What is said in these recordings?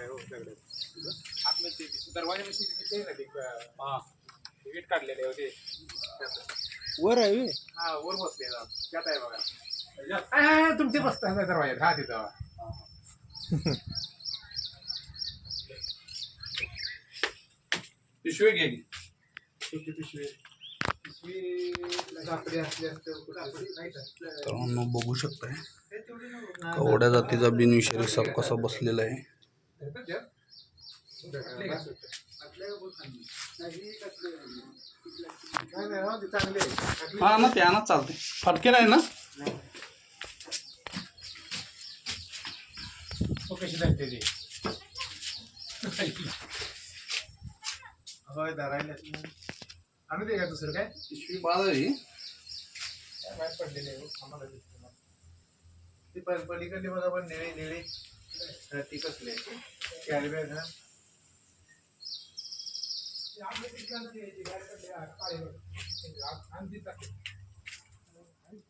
हो आतमध्ये ते काढलेले होते वर आहे हा वर बसले त्यात आहे बघा तुमचे बसताय ना दरवाजात हा तिथं पिशवी घे छोटी पिशवी पिशवी कापडी असली असते बघू शकताय. कवड्या जातीचा बिनविषारी साप कसा बसलेला आहे? नाही, नाही. हा ना ते ना चालते फटके आहे ना हो, धरते ते होय धरायला आणू दे का दुसरं काय पिशवी काय बाहेर पडलेले आहे, हो, आम्हाला दिसतं नाही. ती पण पलीकडली बघा पण निळी निळी ती कसली हा ते पडले, हा.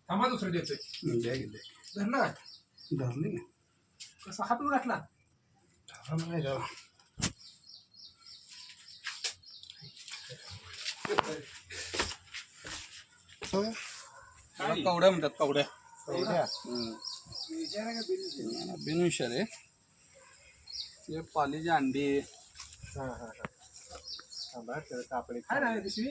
थांबा दुसरं देतोय. धरला? धरली कसा हात घातला? नाही. त्याला कवड्या म्हणतात कवड्या. बिनविषारी आहे. ते पालीची अंडी हा हा हा थांबा त्याला कापडे काय नाही पिशवी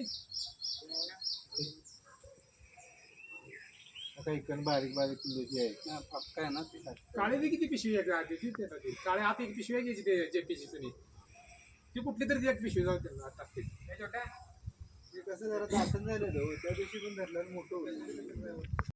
आता इकडून बारीक बारीक किलोची आहे पक्का आहे ना ते काळे बी किती पिशवी आहे साठी. काळे आता एक पिशवी आहे घ्यायची ते जे पिशवी तुम्ही ती कुठली तरी एक पिशवी जाऊ त्यांना टाकते कसं जरा दाखल झालं त्या दिवशी पण धरलं मोठं